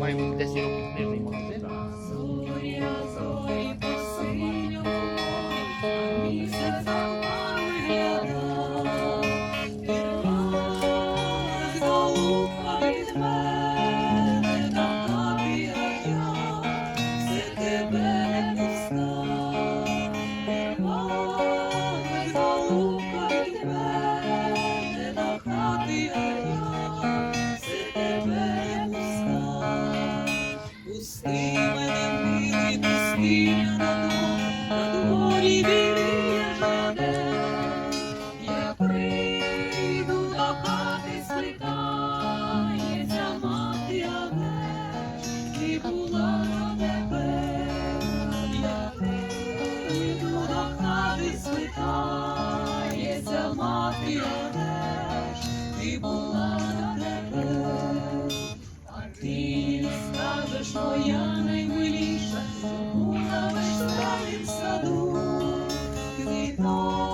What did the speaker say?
Маємо десь рівний магазин. Зоря, зорі, посиню, місяця. вертається мати одеж, ти була тебе, а ти не скажеш, моя наймиліша, що була в старім саду, квітає.